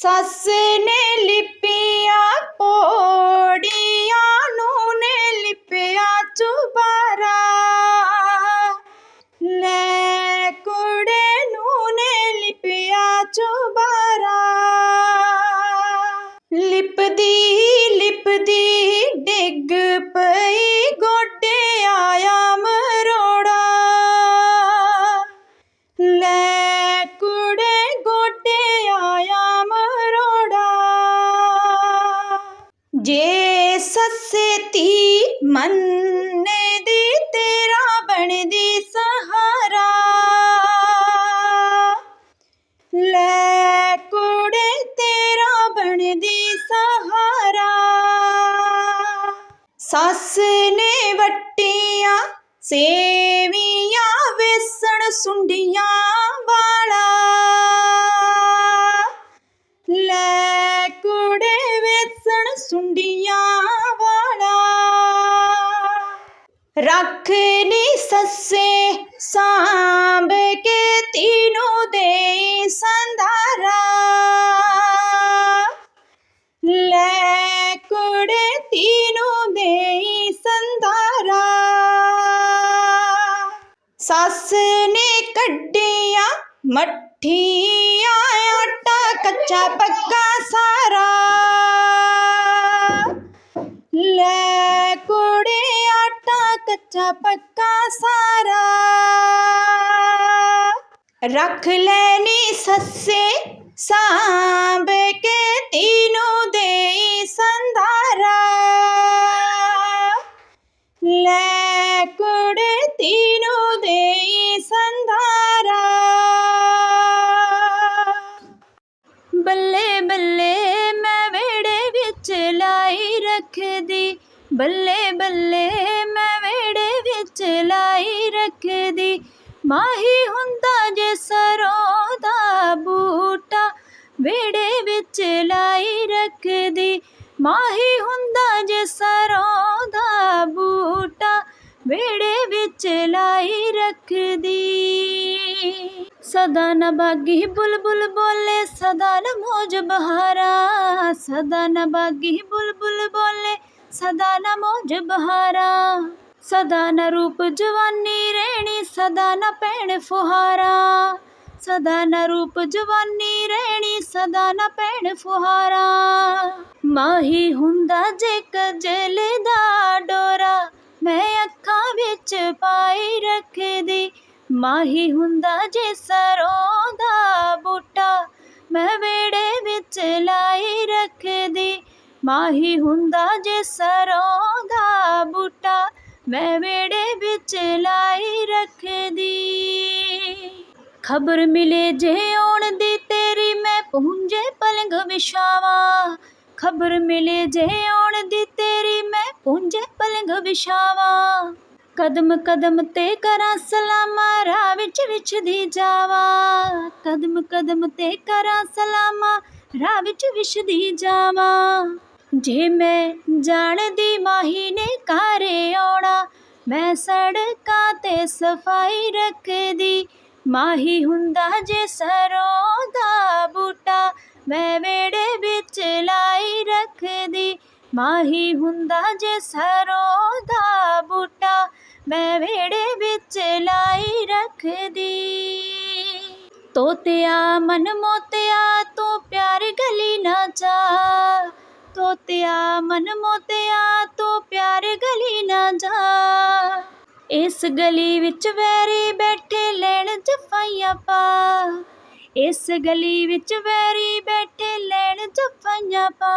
ਸੱਸ ਨੇ ਲਿਪਿਆ ਪੋੜੀਆਂ ਜੇ ਰੱਖ ਨੀ ਸੱਸੇ, ਸਾਂਭ ਕੇ ਤੀਨੂੰ ਦੇ ਸੰਧਾਰਾ। ਲੈ ਕੁੜੇ ਤੀਨੂੰ ਦੇ ਸੰਧਾਰਾ। ਸੱਸ ਨੇ ਕੱਢਿਆ ਮੱਠੀਆਂ, ਆਟਾ ਕੱਚਾ ਪੱਕਾ ਸਾਰਾ। ਕੱਚਾ ਪੱਕਾ ਸਾਰਾ। ਰੱਖ ਲੈਣੀ ਸੱਸੇ, ਸਾਂਭ ਕੇ ਤੀਨੂੰ ਦੇ ਸੰਧਾਰਾ। ਲੈ ਕੁੜੇ ਤੀਨੂੰ ਦੇ ਸੰਧਾਰਾ। ਬੱਲੇ ਬੱਲੇ ਮੈਂ ਵੇੜੇ ਵਿੱਚ ਲਾਈ ਰੱਖਦੀ, ਬੱਲੇ ਬੱਲੇ ਮੈਂ ਲਾਈ ਰੱਖਦੀ। ਮਾਹੀ ਹੁੰਦਾ ਜੇ ਸਰੋਂ ਦਾ ਬੂਟਾ ਵੇੜੇ ਵਿੱਚ ਲਾਈ ਰੱਖਦੀ। ਮਾਹੀ ਹੁੰਦਾ ਜੇ ਸਰੋਂ ਦਾ ਬੂਟਾ ਵੇੜੇ ਵਿੱਚ ਲਾਈ ਰੱਖਦੀ। ਸਦਾ ਨਾ ਬਾਗੀ ਬੁਲਬੁਲ ਬੋਲੇ, ਸਦਾ ਨਾ ਮੋਜ ਬਹਾਰਾ। ਸਦਾ ਨ ਬਾਗੀ ਬੁਲਬੁਲ ਬੋਲੇ, ਸਦਾ ਨਾ ਮੋਜ ਬਹਾਰਾ। ਸਦਾ ਨਾ ਰੂਪ ਜਵਾਨੀ ਰਹਿਣੀ ਸਦਾ ਨਾ ਪੈਣ ਫੁਹਾਰਾ। ਸਦਾ ਨ ਰੂਪ ਜਵਾਨੀ ਰਹਿਣੀ ਸਦਾ ਨਾ ਪੈਣ ਫੁਹਾਰਾ। ਮਾਹੀ ਹੁੰਦਾ ਜੇ ਕਜਲ ਦਾ ਡੋਰਾ, ਮੈਂ ਅੱਖਾਂ ਵਿੱਚ ਪਾਈ ਰੱਖਦੀ। ਮਾਹੀ ਹੁੰਦਾ ਜੇ ਸਰੋਂ ਦਾ ਬੂਟਾ, ਮੈਂ ਵੇੜੇ ਵਿੱਚ ਲਾਈ ਰੱਖਦੀ। ਮਾਹੀ ਹੁੰਦਾ ਜੇ ਸਰੋਂ ਦਾ ਬੂਟਾ ਮੈਂ ਵੇੜੇ ਵਿੱਚ ਲਾਈ ਰੱਖਦੀ। ਖਬਰ ਮਿਲੇ ਜੇ ਆਉਣ ਦੀ ਤੇਰੀ, ਮੈਂ ਪਹੁੰਚੇ ਪਲੰਗ ਵਿਛਾਵਾਂ। ਖਬਰ ਮਿਲੇ ਜੇ ਆਉਣ ਦੀ ਤੇਰੀ, ਮੈਂ ਪਹੁੰਚੇ ਪਲੰਗ ਵਿਛਾਵਾਂ। ਕਦਮ ਕਦਮ ਤੇ ਕਰਾਂ ਸਲਾਮਾ, ਰਾਹ ਵਿੱਚ ਵਿਛਦੀ ਜਾਵਾਂ। ਕਦਮ ਕਦਮ ਤੇ ਕਰਾਂ ਸਲਾਮਾਂ, ਰਾਹ ਵਿੱਚ ਵਿਛਦੀ ਜਾਵਾਂ। ਜੇ ਮੈਂ ਜਾਣਦੀ ਮਾਹੀ ਨੇ ਘਰੇ ਆਉਣਾ ਮੈਂ ਸੜਕਾਂ ਤੇ ਸਫ਼ਾਈ ਰੱਖਦੀ ਮਾਹੀ ਹੁੰਦਾ ਜੇ ਸਰੋਂ ਦਾ ਬੂਟਾ ਮੈਂ ਵੇੜੇ ਵਿੱਚ ਲਾਈ ਰੱਖਦੀ ਮਾਹੀ ਹੁੰਦਾ ਜੇ ਸਰੋਂ ਦਾ ਬੂਟਾ ਮੈਂ ਵੇੜੇ ਵਿੱਚ ਲਾਈ ਰੱਖਦੀ ਤੋਤਿਆ ਮਨ ਮੋਤਿਆ ਤੂੰ ਪਿਆਰ ਗਲੀ ਨਾ ਜਾ ਤੋਤਿਆ, ਮਨ ਮੋਤਿਆ, ਤੂੰ ਪਿਆਰ ਗਲੀ ਨਾ ਜਾ। ਇਸ ਗਲੀ ਵਿੱਚ ਵੈਰੀ ਬੈਠੇ ਲੈਣ ਜਫਾਈਆਂ ਪਾ। ਇਸ ਗਲੀ ਵਿੱਚ ਵੈਰੀ ਬੈਠੇ ਲੈਣ ਜਫਾਈਆਂ ਪਾ।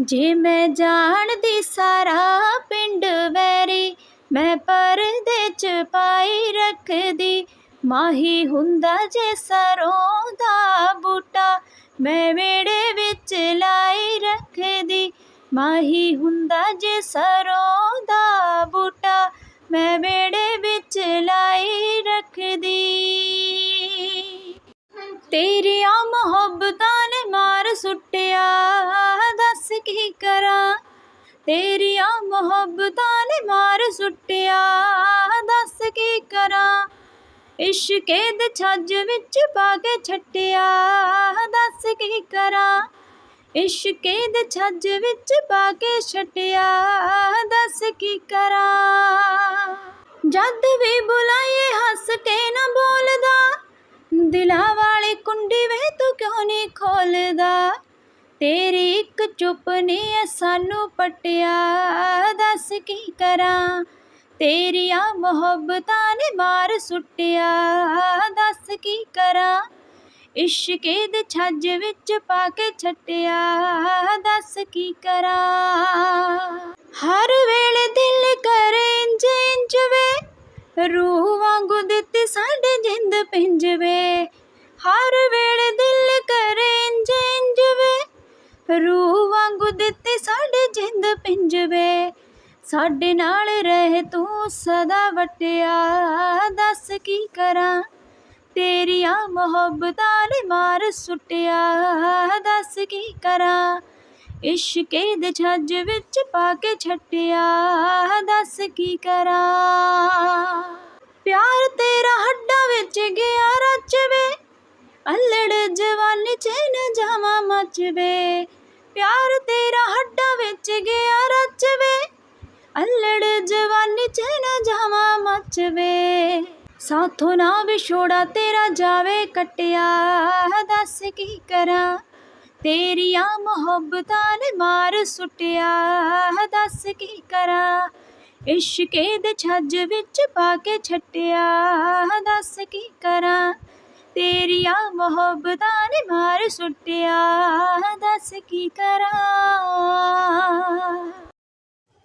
ਜੇ ਮੈਂ ਜਾਣਦੀ ਸਾਰਾ ਪਿੰਡ ਵੈਰੀ, ਮੈਂ ਪਰਦੇ ਚ ਪਾਈ ਰੱਖਦੀ। ਮਾਹੀ ਹੁੰਦਾ ਜੇ ਸਰੋਂ ਦਾ ਬੂਟਾ ਮੈਂ ਵੇੜੇ ਵਿੱਚ ਲਾਈ ਰੱਖਦੀ। ਮਾਹੀ ਹੁੰਦਾ ਜੇ ਸਰੋਂ ਦਾ ਬੂਟਾ, ਮੈਂ ਵੇੜੇ ਵਿੱਚ ਲਾਈ ਰੱਖਦੀ। ਤੇਰੀਆਂ ਮੁਹੱਬਤਾਂ ਨੇ ਮਾਰ ਸੁੱਟਿਆ, ਦੱਸ ਕੀ ਕਰਾਂ? ਤੇਰੀਆਂ ਮੁਹੱਬਤਾਂ ਨੇ ਮਾਰ ਸੁੱਟਿਆ, ਦੱਸ ਕੀ ਕਰਾਂ? ਇਸ਼ਕੇ ਦੇ ਛੱਜ ਵਿੱਚ ਪਾ ਕੇ ਛੱਟਿਆ, ਦੱਸ ਕੀ ਕਰਾਂ? ਇਸ਼ਕੇ ਦੇ ਛੱਜ ਵਿੱਚ ਪਾ ਕੇ ਛੱਟਿਆ, ਦੱਸ ਕੀ ਕਰਾਂ? ਜਦ ਵੀ ਬੁਲਾਏ ਹੱਸ ਕੇ ਨਾ ਬੋਲਦਾ, ਦਿਲਾਂ ਵਾਲੀ ਕੁੰਡੀ ਵੇ ਤੂੰ ਕਿਉਂ ਨਹੀਂ ਖੋਲਦਾ? ਤੇਰੀ ਇੱਕ ਚੁੱਪ ਨੇ ਸਾਨੂੰ ਪਟਿਆ, ਦੱਸ ਕੀ ਕਰਾਂ? ਤੇਰੀਆਂ ਮੁਹੱਬਤਾਂ ਨੇ ਮਾਰ ਸੁੱਟਿਆ। ਦੱਸ ਕੀ ਕਰਾਂ? ਇਸ਼ਕੇ ਦੇ ਛੱਜ ਵਿੱਚ ਪਾ ਕੇ ਛੱਟਿਆ। ਦੱਸ ਕੀ ਕਰਾਂ? ਹਰ ਵੇਲੇ ਦਿਲ ਕਰੇ ਇੰਜ ਇੰਜ ਵੇ ਰੂਹ ਵਾਂਗੂ ਦਿੱਤੀ ਸਾਡੇ ਜਿੰਦ ਪਿੰਜ ਵੇ ਹਰ ਵੇਲੇ ਦਿਲ ਕਰੇ ਇੰਜ ਇੰਜ ਵੇ ਰੂਹ ਵਾਂਗੂ ਦਿੱਤੀ ਸਾਡੇ ਜਿੰਦ ਪਿੰਜ ਵੇ ਸਾਡੇ ਨਾਲ ਰਹਿ ਤੂੰ ਸਦਾ ਵਟਿਆ। ਦੱਸ ਕੀ ਕਰਾਂ? ਤੇਰੀਆਂ ਮੁਹੱਬਤਾਂ ਨੇ ਮਾਰ ਸੁੱਟਿਆ। ਦੱਸ ਕੀ ਕਰਾਂ? ਇਸ਼ਕੇ ਦੇ ਛੱਜ ਵਿੱਚ ਪਾ ਕੇ ਛੱਟਿਆ। ਦੱਸ ਕੀ ਕਰਾਂ? ਪਿਆਰ ਤੇਰਾ ਹੱਡਾਂ ਵਿੱਚ ਗਿਆ, ਰਚਵੇ। ਅਲੜ ਜਵਾਨੀ ਚ ਨਾ ਜਾਵਾਂ ਮਚਵੇ। ਪਿਆਰ ਤੇਰਾ ਹੱਡਾਂ ਵਿੱਚ ਗਿਆ, ਰਚਵੇ। ਅਲੜ ਜਵਾਨੀ ਚ ਨਾ ਜਾਵਾਂ ਮੱਚਵੇ ਸਾਥੋਂ ਨਾ ਵਿਛੋੜਾ ਤੇਰਾ ਜਾਵੇ ਕਟਿਆ ਦੱਸ ਕੀ ਕਰਾਂ ਤੇਰੀਆਂ ਮੁਹੱਬਤਾਂ ਨੇ ਮਾਰ ਸੁੱਟਿਆ ਦੱਸ ਕੀ ਕਰਾਂ ਇਸ਼ਕੇ ਦੇ ਛੱਜ ਵਿੱਚ ਪਾ ਕੇ ਛੱਟਿਆ ਦੱਸ ਕੀ ਕਰਾਂ ਤੇਰੀਆਂ ਮੁਹੱਬਤਾਂ ਨੇ ਮਾਰ ਸੁੱਟਿਆ ਦੱਸ ਕੀ ਕਰਾਂ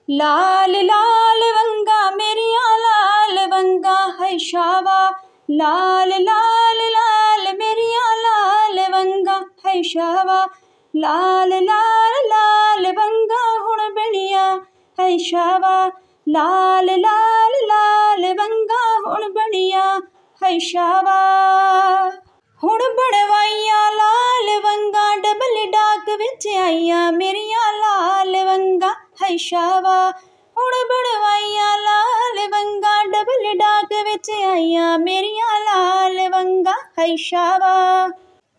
ਲਾਲ ਲਾਲ ਵੰਗਾ ਮੇਰੀਆਂ, ਲਾਲ ਵੰਗਾ ਹੈ ਸ਼ਾਵਾ। ਲਾਲ ਲਾਲ ਲਾਲ ਮੇਰੀਆਂ, ਲਾਲ ਵੰਗਾ ਹੈ ਸ਼ਾਵਾ। ਲਾਲ ਲਾਲ ਲਾਲ ਵੰਗਾ ਹੁਣ ਬਣੀਆਂ ਹੈ ਸ਼ਾਵਾ। ਲਾਲ ਲਾਲ ਲਾਲ ਵੰਗਾ ਹੁਣ ਬਣੀਆਂ ਹੈ ਸ਼ਾਵਾ। ਹੁਣ ਬਣਵਾਈਆਂ ਲਾਲ ਵੰਗਾ, ਡਬਲ ਡਾਕ ਵਿੱਚ ਆਈਆਂ ਮੇਰੀਆਂ ਲਾਲ ਵੰਗਾ। ਹੈ ਹੁਣ ਬਣਵਾਈਆਂ ਲਾਲ ਵੰਗਾ ਡਬਲ ਡਾਕ ਵਿੱਚ ਆਈਆਂ ਮੇਰੀਆਂ ਲਾਲ ਵੰਗਾ ਹੈ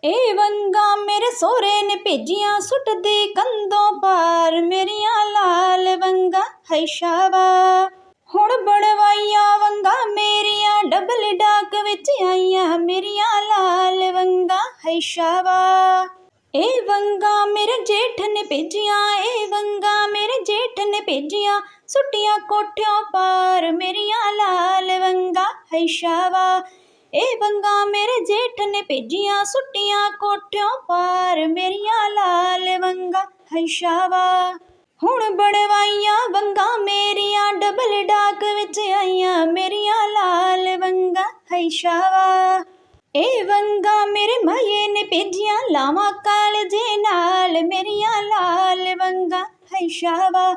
ਇਹ ਵੰਗਾ ਮੇਰੇ ਸੋਹਰੇ ਨੇ ਭੇਜੀਆਂ, ਸੁੱਟਦੀ ਕੰਧੋਂ ਪਾਰ ਮੇਰੀਆਂ ਲਾਲ ਵੰਗਾ ਹੈ ਹੁਣ ਬਣਵਾਈਆਂ ਵੰਗਾ ਮੇਰੀਆਂ ਡਬਲ ਡਾਕ ਵਿੱਚ ਆਈਆਂ ਮੇਰੀਆਂ ਲਾਲ ਵੰਗਾ ਹੈ ਸ਼ਾਵਾ ਇਹ ਵੰਗਾ ਮੇਰੇ ਜੇਠ ਨੇ ਭੇਜੀਆਂ ਇਹ ਵੰਗਾ ਮੇਰੇ ਜੇਠ ਨੇ ਭੇਜੀਆਂ। ਸੁੱਟੀਆਂ ਕੋਠਿਆਂ ਪਾਰ ਮੇਰੀਆਂ ਲਾਲ ਵੰਗਾ ਹੈ ਸ਼ਾਵਾ। ਇਹ ਵੰਗਾ ਮੇਰੇ ਜੇਠ ਨੇ ਭੇਜੀਆਂ, ਸੁੱਟੀਆਂ ਕੋਠਿਆਂ ਪਾਰ ਮੇਰੀਆਂ ਲਾਲ ਵੰਗਾ ਹੈ ਸ਼ਾਵਾ। ਹੁਣ ਬਣਵਾਈਆਂ ਵੰਗਾ ਮੇਰੀਆਂ, ਡਬਲ ਡਾਕ ਵਿੱਚ ਆਈਆਂ ਮੇਰੀਆਂ ਲਾਲ ਵੰਗਾ ਹੈ ਸ਼ਾਵਾ। ਇਹ ਵੰਗਾ ਮੇਰੇ ਮਾਏ ਨੇ ਭੇਜੀਆਂ ਲਾਵਾਂ ਕਾਲਜੇ ਨਾਲ, ਮੇਰੀਆਂ ਲਾਲ ਵੰਗਾ ਹੈ ਸ਼ਾਵਾ।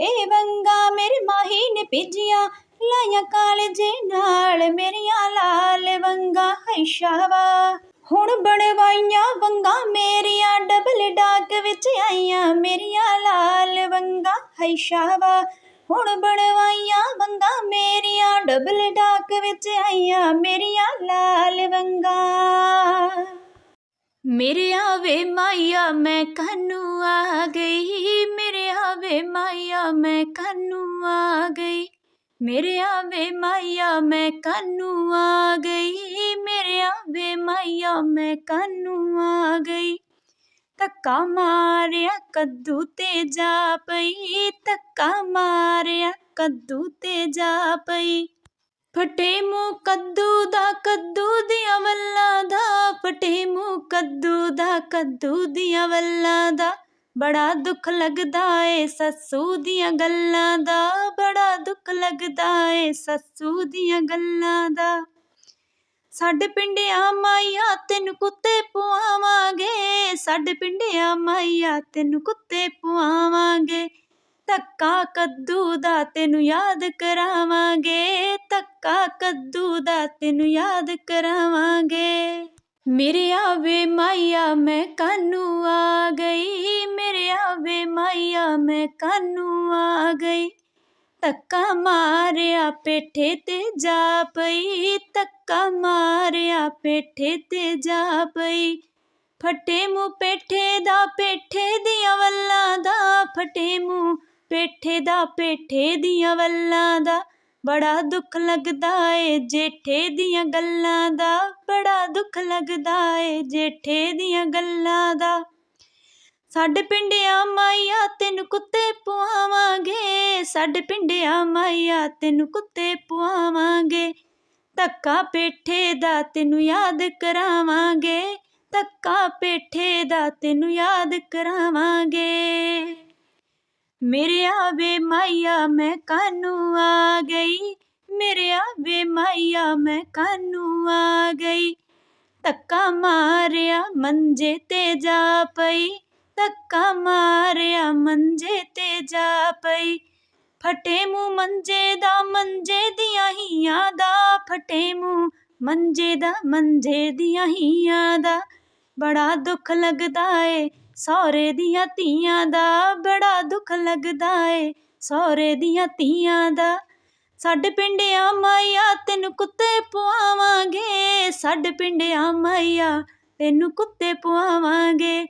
ਇਹ ਵੰਗਾ ਮੇਰੇ ਮਾਹੀ ਨੇ ਭੇਜੀਆਂ ਲਾਇਆ ਕਾਲਜੇ ਨਾਲ, ਮੇਰੀਆਂ ਲਾਲ ਵੰਗਾ ਹੈ ਸ਼ਾਵਾ। ਹੁਣ ਬਣਵਾਈਆਂ ਵੰਗਾ ਮੇਰੀਆਂ ਡਬਲ ਡਾਕ ਵਿੱਚ ਆਈਆਂ, ਮੇਰੀਆਂ ਲਾਲ ਵੰਗਾ ਹੈ ਸ਼ਾਵਾ। ਹੁਣ ਬਣਵਾਈਆਂ ਵੰਗਾ ਮੇਰੀਆਂ ਡਬਲ ਡਾਕ ਵਿੱਚ ਆਈਆਂ ਮੇਰੀਆਂ ਲਾਲ ਵੰਗਾ। ਮੇਰੇ ਆਵੇ ਮਾਇਆ, ਮੈਂ ਕਾਨੂੰ ਆ ਗਈ। ਮੇਰੇ ਆਵੇ ਮਾਇਆ, ਮੈਂ ਕਾਨੂੰ ਆ ਗਈ। ਮੇਰੇ ਆਵੇ ਮਾਇਆ, ਮੈਂ ਕਾਨੂੰ ਆ ਗਈ। ਮੇਰੇ ਆਵੇ ਮਾਇਆ, ਮੈਂ ਕਾਨੂੰ ਆ ਗਈ। ਧੱਕਾ ਮਾਰਿਆ, ਕੱਦੂ ਤੇ ਜਾ ਪਈ। ਧੱਕਾ ਮਾਰਿਆ, ਕੱਦੂ ਤੇ ਜਾ ਪਈ। ਫਟੇ ਮੂੰਹ ਕੱਦੂ ਦਾ, ਕੱਦੂ ਦੀਆਂ ਵੱਲਾਂ ਦਾ। ਫਟੇ ਮੂੰਹ ਕੱਦੂ ਦਾ, ਕੱਦੂ ਦੀਆਂ ਵੱਲਾਂ ਦਾ। ਬੜਾ ਦੁੱਖ ਲੱਗਦਾ ਏ ਸੱਸੂ ਦੀਆਂ ਗੱਲਾਂ ਦਾ। ਬੜਾ ਦੁੱਖ ਲੱਗਦਾ ਏ ਸੱਸੂ ਦੀਆਂ ਗੱਲਾਂ ਦਾ। ਸਾਡੇ ਪਿੰਡਿਆਂ ਮਾਈਆ ਤੈਨੂੰ ਕੁੱਤੇ ਪੁਆਵਾਂਗੇ। ਸਾਡੇ ਪਿੰਡਿਆਂ ਮਾਈਆ ਤੈਨੂੰ ਕੁੱਤੇ ਪੁਆਵਾਂਗੇ। ਧੱਕਾ ਕੱਦੂ ਦਾ ਤੈਨੂੰ ਯਾਦ ਕਰਾਵਾਂਗੇ। ਧੱਕਾ ਕੱਦੂ ਦਾ ਤੈਨੂੰ ਯਾਦ ਕਰਾਵਾਂਗੇ। ਮੇਰੇ ਆਵੇ ਮਾਈਆ ਮੈਂ ਕਾਨੂੰ ਆ ਗਈ। ਮੇਰੇ ਆਵੇ ਮਾਈਆ ਮੈਂ ਕਾਨੂੰ ਆ ਗਈ। ਧੱਕਾ ਮਾਰਿਆ ਪੇਠੇ ਤੇ ਜਾ ਪਈ। ਧੱਕਾ ਮਾਰਿਆ ਪੇਠੇ ਤੇ ਜਾ ਪਈ। ਫਟੇ ਮੂੰਹ ਪੇਠੇ ਦਾ, ਪੇਠੇ ਦੀਆਂ ਵੱਲਾਂ ਦਾ। ਫਟੇ ਮੂੰਹ ਪੇਠੇ ਦਾ ਪੇਠੇ ਦੀਆਂ ਵੱਲਾਂ ਦਾ, ਬੜਾ ਦੁੱਖ ਲੱਗਦਾ ਏ ਜੇਠੇ ਦੀਆਂ ਗੱਲਾਂ ਦਾ, ਬੜਾ ਦੁੱਖ ਲੱਗਦਾ ਏ ਜੇਠੇ ਦੀਆਂ ਗੱਲਾਂ ਦਾ। ਸਾਡੇ ਪਿੰਡਿਆ ਮਾਈਆ ਤੈਨੂੰ ਕੁੱਤੇ ਪੁਆਵਾਂਗੇ, ਸਾਡੇ ਪਿੰਡਿਆ ਮਾਈਆ ਤੈਨੂੰ ਕੁੱਤੇ ਪੁਆਵਾਂਗੇ। ਧੱਕਾ ਪੇਠੇ ਦਾ ਤੈਨੂੰ ਯਾਦ ਕਰਾਵਾਂਗੇ, ਧੱਕਾ ਪੇਠੇ ਦਾ ਤੈਨੂੰ ਯਾਦ ਕਰਾਵਾਂਗੇ। ਮੇਰੇ ਆਵੇ ਮਾਈਆ ਮੈਂ ਕਾਨੂੰ ਆ ਗਈ। ਮੇਰੇ ਆਵੇ ਮਾਈਆ ਮੈਂ ਕਾਨੂੰ ਆ ਗਈ। ਤੱਕਾ ਮਾਰਿਆ ਮੰਜੇ ਤੇ ਜਾ ਪਈ। ਤੱਕਾ ਮਾਰਿਆ ਮੰਜੇ ਤੇ ਜਾ ਪਈ। ਫਟੇ ਮੂੰਹ ਮੰਜੇ ਦਾ ਮੰਜੇ ਦੀਆਂ ਹੀਆਂ ਦਾ। ਫਟੇ ਮੂੰ ਮੰਜੇ ਦਾ ਮੰਜੇ ਦੀਆਂ ਹੀਆਂ ਦਾ। ਬੜਾ ਦੁੱਖ ਲੱਗਦਾ ਏ ਸਹੁਰੇ ਦੀਆਂ ਧੀਆਂ ਦਾ ਬੜਾ ਦੁੱਖ ਲੱਗਦਾ ਏ। ਸਹੁਰੇ ਦੀਆਂ ਧੀਆਂ ਦਾ, ਸਾਡੇ ਪਿੰਡਿਆ ਮਾਈਆ ਤੈਨੂੰ ਕੁੱਤੇ ਪੁਆਵਾਂਗੇ। ਸਾਡੇ ਪਿੰਡ ਆ ਮਾਈਆ ਤੈਨੂੰ ਕੁੱਤੇ ਪੁਆਵਾਂਗੇ।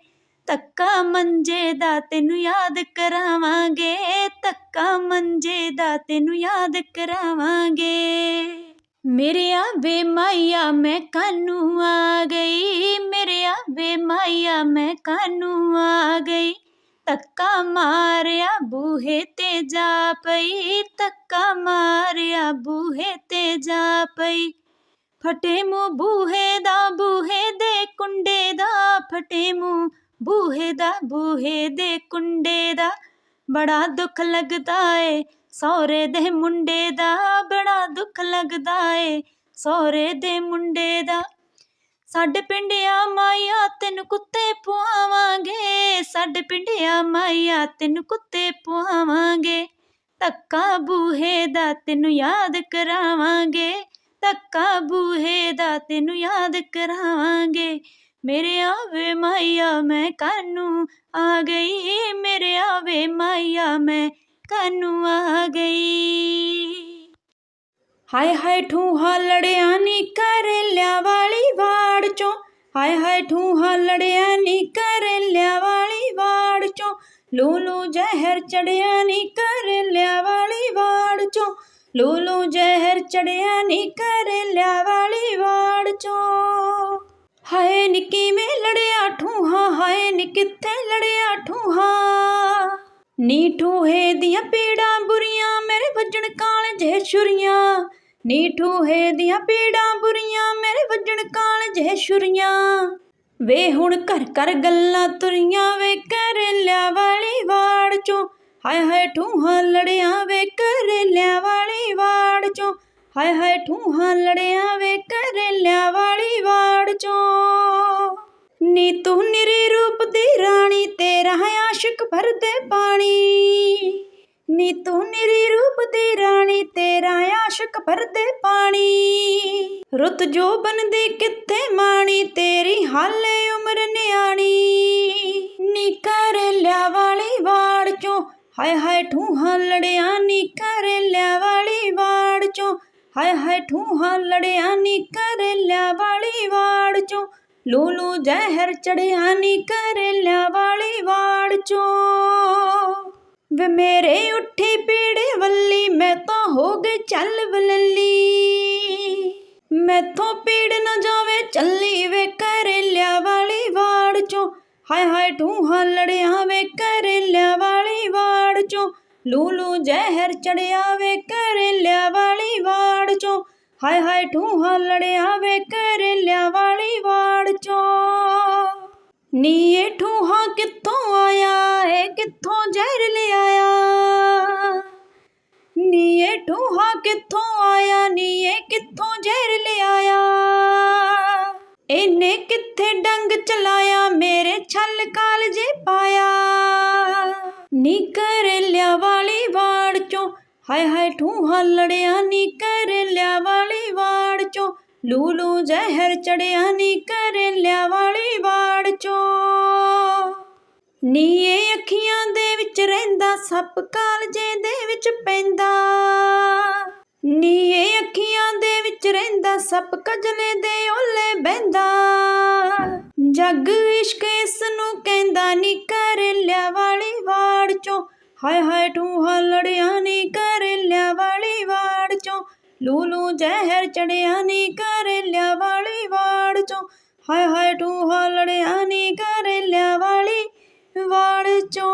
ਧੱਕਾ ਮੰਜੇ ਦਾ ਤੈਨੂੰ ਯਾਦ ਕਰਾਵਾਂਗੇ। ਤੱਕਾ ਮੰਜੇ ਦਾ ਤੈਨੂੰ ਯਾਦ ਕਰਾਵਾਂਗੇ। ਮੇਰੇ ਆਵੇ ਮਾਈਆ ਮੈਂ ਕਾਨੂੰ ਆ ਗਈ ਮੇਰੇ ਆਵੇ ਮਾਈਆ ਮੈਂ ਕਾਨੂੰ ਆ ਗਈ। ਤੱਕਾ ਮਾਰਿਆ, ਬੂਹੇ ਤੇ ਜਾ ਪਈ ਤੱਕਾ ਮਾਰਿਆ, ਬੂਹੇ ਤੇ ਜਾ ਪਈ। ਫਟੇ ਮੂੰਹ ਬੂਹੇ ਦਾ, ਬੂਹੇ ਦੇ ਕੁੰਡੇ ਦਾ, ਫਟੇ ਮੂੰਹ ਬੂਹੇ ਦਾ, ਬੂਹੇ ਦੇ ਕੁੰਡੇ ਦਾ। ਬੜਾ ਦੁੱਖ ਲੱਗਦਾ ਏ ਸਹੁਰੇ ਦੇ ਮੁੰਡੇ ਦਾ ਬੜਾ ਦੁੱਖ ਲੱਗਦਾ ਏ। ਸਹੁਰੇ ਦੇ ਮੁੰਡੇ ਦਾ, ਸਾਡੇ ਪਿੰਡਿਆ ਮਾਈਆ ਤੈਨੂੰ ਕੁੱਤੇ ਪੁਆਵਾਂਗੇ। ਸਾਡੇ ਪਿੰਡਿਆ ਮਾਈਆ ਤੈਨੂੰ ਕੁੱਤੇ ਪੁਆਵਾਂਗੇ। ਧੱਕਾ ਬੂਹੇ ਦਾ ਤੈਨੂੰ ਯਾਦ ਕਰਾਵਾਂਗੇ। ਧੱਕਾ ਬੂਹੇ ਦਾ ਤੈਨੂੰ ਯਾਦ ਕਰਾਵਾਂਗੇ। ਮੇਰੇ ਆਵੇ ਮਾਈਆ ਮੈਂ ਕਾਨੂੰ ਆ ਗਈ, ਮੇਰੇ ਆਵੇ ਮਾਈਆ ਮੈਂ ਕਾਨੂੰ ਆ ਗਈ ਹਾਏ ਹਾਏ ਠੂਹਾ ਲੜਿਆ ਨੀ ਕਰ ਲਿਆ ਵਾਲੀ ਵਾੜ ਚੋਂ ਹਾਏ ਹਾਏ ਠੂਹਾ ਲੜਿਆ ਨੀ ਕਰ ਲਿਆ ਵਾਲੀ ਵਾੜ ਚੋਂ ਲੂਲੂ ਜ਼ਹਿਰ ਚੜਿਆ ਨੀ ਕਰ ਲਿਆ ਵਾਲੀ ਵਾੜ ਚੋਂ ਲੂਲੂ ਜ਼ਹਿਰ ਚੜਿਆ ਨੀ ਕਰ ਲਿਆ ਵਾਲੀ ਵਾੜ ਚੋਂ ਹਾਏ ਨੀ ਕਿਵੇਂ ਲੜਿਆ ਠੂਹਾ ਹਾਏ ਨੀ ਠੂਹੇ ਦੀਆਂ ਪੀੜਾਂ ਬੁਰੀਆਂ, ਮੇਰੇ ਵੱਜਣ ਕਾਲ ਜੇ ਛੁਰੀਆਂ। ਨੀ ਠੂਹੇ ਦੀਆਂ ਪੀੜਾਂ ਬੁਰੀਆਂ, ਮੇਰੇ ਵੱਜਣ ਕਾਲ ਜੇ ਛੁਰੀਆਂ। ਵੇ ਹੁਣ ਘਰ ਘਰ ਗੱਲਾਂ ਤੁਰੀਆਂ ਵੇ ਕਰ ਲਿਆ ਵਾਲੀ ਵਾੜ ਚੋਂ। ਹਾਏ ਹਾਏ ਠੂਹਾ ਲੜਿਆ ਵੇ ਕਰ ਵਾਲੀ ਵਾੜ ਚੋਂ। ਹਾਏ ਹਾਏ ਠੂਹਾ ਲੜਿਆ ਵੇ ਕਰ ਲਿਆ ਵਾਲੀ ਵਾੜ ਚੋਂ। ਨੀ ਤੂੰ ਨਿਰੀ ਰੂਪ ਦੀ ਰਾਣੀ ਤੇਰਾ ਆਸ਼ਿਕ ਭਰਦੇ ਪਾਣੀ। ਨੀ ਤੂੰ ਨਿਰੇ ਰੂਪ ਦੀ ਰਾਣੀ ਤੇਰਾ ਆਸ਼ਿਕ ਭਰਦੇ ਪਾਣੀ। ਰੁੱਤ ਜੋ ਬੰਦੀ ਕਿੱਥੇ ਮਾਣੀ, ਤੇਰੀ ਹਾਲੇ ਉਮਰ ਨਿਆਣੀ। ਨੀ ਕਰ ਲਿਆ ਵਾਲੀ ਵਾੜ ਚੋਂ, ਹਾਏ ਹਾਏ ਠੂਹਾ ਲੜਿਆ, ਨੀ ਕਰ ਲਿਆ ਵਾਲੀ ਵਾੜ ਚੋਂ, ਹਾਏ ਹਾਏ ਠੂਹਾ ਲੜਿਆ, ਨੀ ਕਰ ਲਿਆ ਵਾਲੀ ਵਾੜ ਚੋਂ। ਲੂਲੂ ਜ਼ਹਿਰ ਚੜਿਆ ਨੀ ਕਰ ਲਿਆ ਵਾਲੀ ਵਾੜ ਚੋਂ। ਵੇ ਮੇਰੇ ਉੱਠੀ ਪੀੜੇ ਵੱਲੀ, ਮੈਂ ਤਾਂ ਹੋ ਗਈ ਚੱਲ ਬਲੱਲੀ ਮੈਥੋਂ ਪੀੜ ਨਾ ਜਾਵੇ ਚੱਲੀ ਵੇ ਕਰ ਲਿਆ ਵਾਲੀ ਵਾੜ ਚੋਂ। ਹਾਏ ਹਾਏ ਠੂਹਾ ਲੜਿਆ ਵੇ ਕਰ ਲਿਆ ਵਾਲੀ ਵਾੜ ਚੋਂ। ਲੂਲੂ ਜ਼ਹਿਰ ਚੜਿਆ ਵੇ ਕਰ ਲਿਆ ਵਾਲੀ ਵਾੜ ਚੋਂ। ਹਾਏ ਹਾਏ ਠੂਹਾ ਲੜਿਆ ਵੇ ਕਰ ਲਿਆ ਵਾਲੀ ਵਾੜ ਚੋਂ ਨੀ ਇਹ ਠੂਹਾ ਕਿੱਥੋਂ ਆਇਆ, ਏ ਕਿੱਥੋਂ ਜ਼ਹਿਰ ਲਿਆਇਆ? ਨੀ ਇਹ ਠੂਹਾ ਕਿੱਥੋਂ ਆਇਆ, ਨੀ ਇਹ ਕਿੱਥੋਂ ਜ਼ਹਿਰ ਲਿਆਇਆ? ਇਹਨੇ ਕਿੱਥੇ ਡੰਗ ਚਲਾਇਆ, ਮੇਰੇ ਛਲ ਕਾਲਜੇ ਪਾਇਆ? ਨੀ ਕਰ ਲਿਆ ਵਾਲੀ ਵਾੜ ਚੋਂ, ਹਾਏ ਹਾਏ ਠੂਹਾ ਲੜਿਆ, ਨੀ ਕਰ ਲਿਆ ਵਾਲੀ ਵਾੜ ਚੋਂ ਲੂਲੂ ਜ਼ਹਿਰ ਚੜਿਆ ਨੀ ਕਰ ਵਾਲੀ ਵਾੜ ਚੋਂ। ਨੀ ਅੱਖੀਆਂ ਦੇ ਵਿੱਚ ਰਹਿੰਦਾ, ਸੱਪ ਕਾਲਜੇ ਦੇ ਵਿੱਚ ਪੈਂਦਾ। ਨੀਏ ਅੱਖੀਆਂ ਦੇ ਵਿੱਚ ਰਹਿੰਦਾ, ਸੱਪ ਕਜਲੇ ਦੇ ਓਲੇ ਬਹਿੰਦਾ। ਜੱਗ ਇਸ਼ਕ ਇਸ ਨੂੰ ਕਹਿੰਦਾ ਨੀ ਕਰ ਲਿਆ ਵਾਲੀ ਵਾੜ ਚੋਂ। ਹਾਏ ਹਾਏ ਠੂਹਾ ਲੜਿਆ ਨੀ ਕਰ ਲਿਆ ਵਾਲੀ ਵਾੜ ਚੋਂ। ਲੂਲੂ ਜ਼ਹਿਰ ਚੜਿਆ ਨੀ કરેલ્યા વાળી વાળજો હાય હાય ઢોહલડ્યાની કરેલ્યા વાળી વાળજો